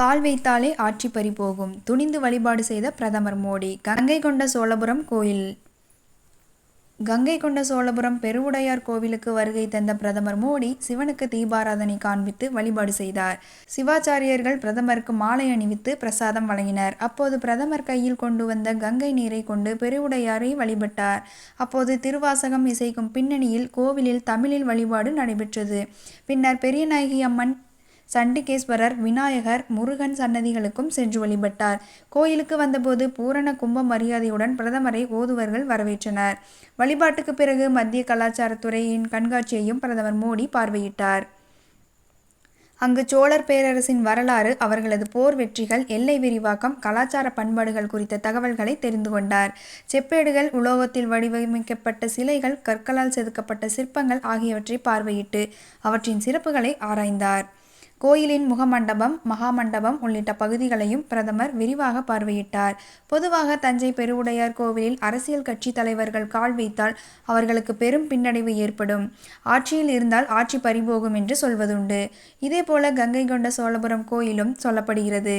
கால் வைத்தாலே ஆட்சி பறிபோகும் துணிந்து வழிபாடு செய்த பிரதமர் மோடி. கங்கை கொண்ட சோழபுரம் கோயில். கங்கை கொண்ட சோழபுரம் பெருவுடையார் கோவிலுக்கு வருகை தந்த பிரதமர் மோடி சிவனுக்கு தீபாராதனை காண்பித்து வழிபாடு செய்தார். சிவாச்சாரியர்கள் பிரதமருக்கு மாலை அணிவித்து பிரசாதம் வழங்கினர். அப்போது பிரதமர் கையில் கொண்டு வந்த கங்கை நீரை கொண்டு பெருவுடையாரை வழிபட்டார். அப்போது திருவாசகம் இசைக்கும் பின்னணியில் கோவிலில் தமிழில் வழிபாடு நடைபெற்றது. பின்னர் பெரியநாயகி அம்மன் சண்டிகேஸ்வரர் விநாயகர் முருகன் சன்னதிகளுக்கும் சென்று வழிபட்டார். கோயிலுக்கு வந்தபோது பூரண கும்ப மரியாதையுடன் பிரதமரை ஓதுவர்கள் வரவேற்றனர். வழிபாட்டுக்கு பிறகு மத்திய கலாச்சாரத்துறையின் கண்காட்சியையும் பிரதமர் மோடி பார்வையிட்டார். அங்கு சோழர் பேரரசின் வரலாறு அவர்களது போர் வெற்றிகள் எல்லை விரிவாக்கம் கலாச்சார பண்பாடுகள் குறித்த தகவல்களை தெரிந்து கொண்டார். செப்பேடுகள் உலோகத்தில் வடிவமைக்கப்பட்ட சிலைகள் கற்களால் செதுக்கப்பட்ட சிற்பங்கள் ஆகியவற்றை பார்வையிட்டு அவற்றின் சிறப்புகளை ஆராய்ந்தார். கோயிலின் முகமண்டபம் மகாமண்டபம் உள்ளிட்ட பகுதிகளையும் பிரதமர் விரிவாக பார்வையிட்டார். பொதுவாக தஞ்சை பெருவுடையார் கோவிலில் அரசியல் கட்சி தலைவர்கள் கால் வைத்தால் அவர்களுக்கு பெரும் பின்னடைவு ஏற்படும். ஆட்சியில் இருந்தால் ஆட்சி பறிபோகும் என்று சொல்வதுண்டு. இதேபோல கங்கை கொண்ட சோழபுரம் கோயிலும் சொல்லப்படுகிறது.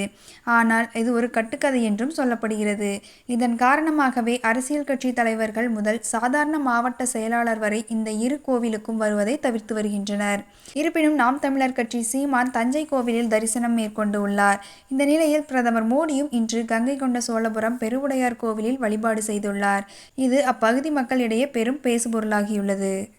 ஆனால் இது ஒரு கட்டுக்கதை என்றும் சொல்லப்படுகிறது. இதன் காரணமாகவே அரசியல் கட்சி தலைவர்கள் முதல் சாதாரண மாவட்ட செயலாளர் வரை இந்த இரு கோவிலுக்கும் வருவதை தவிர்த்து வருகின்றனர். இருப்பினும் நாம் தமிழர் கட்சி சீமான் தஞ்சை கோவிலில் தரிசனம் மேற்கொண்டு உள்ளார். இந்த நிலையில் பிரதமர் மோடியும் இன்று கங்கை கொண்ட சோழபுரம் பெருவுடையார் கோவிலில் வழிபாடு செய்துள்ளார். இது அப்பகுதி மக்களிடையே பெரும் பேசுபொருளாகியுள்ளது.